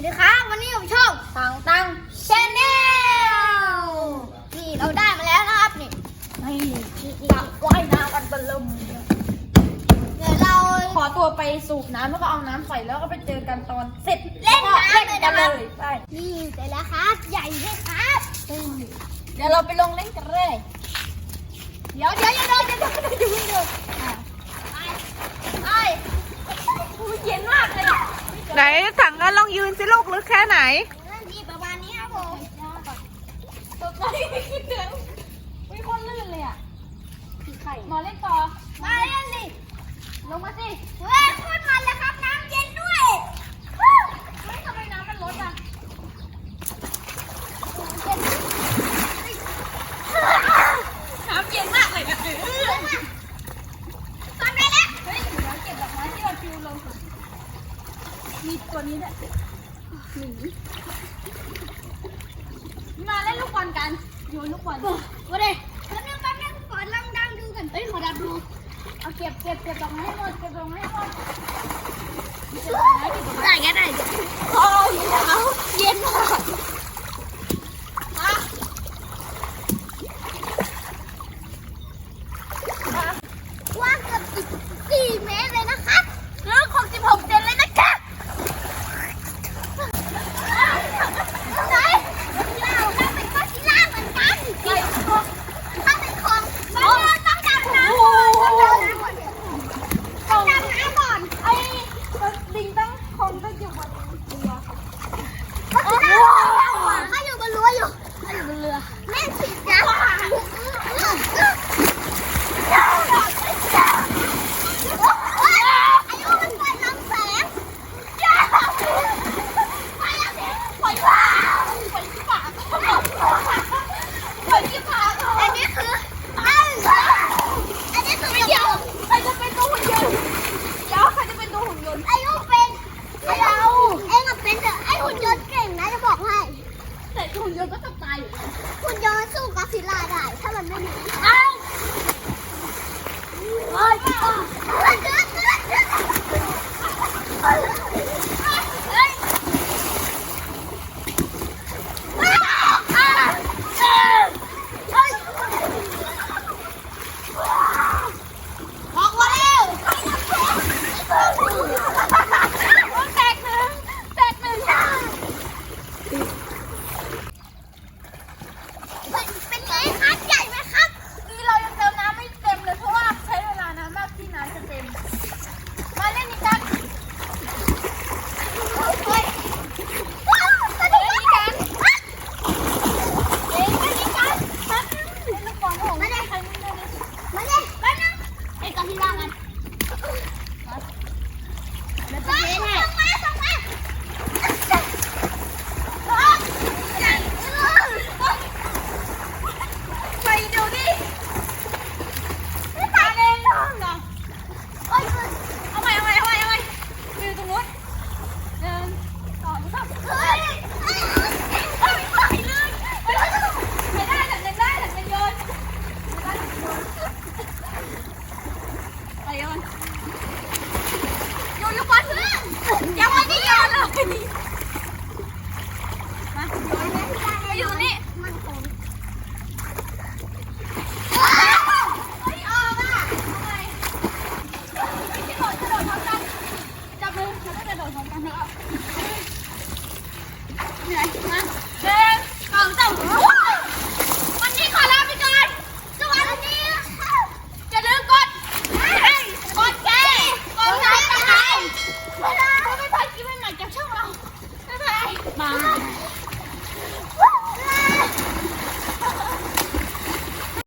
วัสดีครับ วันนี้ผมชอบตังตังเชนเนลนี่เราได้มาแล้วนะครับนี่นี่นักว่ายน้ำกันตะลมเดี๋ยวเราขอตัวไปสูบน้ำแล้วก็เอาน้ำใส่แล้วก็ไปเจอกันตอนเสร็จเล่นน้ำเลยนะครับเลยไปนี่เสร็จแล้วครับ ใหญ่ด้วยครับเดี๋ยวเราไปลงเล่นกันเลยเดี๋ยวเดี๋ยวเดี๋ย่าเดินอย่าเดินอย่าเดี๋ยนไปไปเย็นมากเลย ไหนถังกันลองยืนสิลูกลึกแค่ไหนนี่ประมาณนี้ครับผมตกใจไม่คิดถึงวิคนลื่นเลยอะหมอเล่นต่อ มาเล่นดิ ลงมาสิ เฮ้ยโคตรมันเลยครับ น้ำเย็นด้วย เฮ้ยทำไมน้ำมันลดอะน้ำเย็นมากเลยอะเออ ทำได้แล้ว เฮ้ยเดี๋ยวเก็บดอกไม้ที่เราฟิวลงก่อน มีตัวนี้ด้วยหนีมาเล่นลูกบอลกันโยนลูกบอลมาเลยแป๊บนึงแป๊บนึงขอลองดังดูกันเอ้ยขอดับดูเอาเก็บเก็บเก็บดอกไม้ให้หมดเก็บดอกไม้ให้หมดได้ก็ได้โอ้ย นยนต์ก็ต้องตายอยู่แคุณย้อนสู้กับศิลาได้ ถ้ามันไม่หนีเอ้าวเฮ้ย Come on.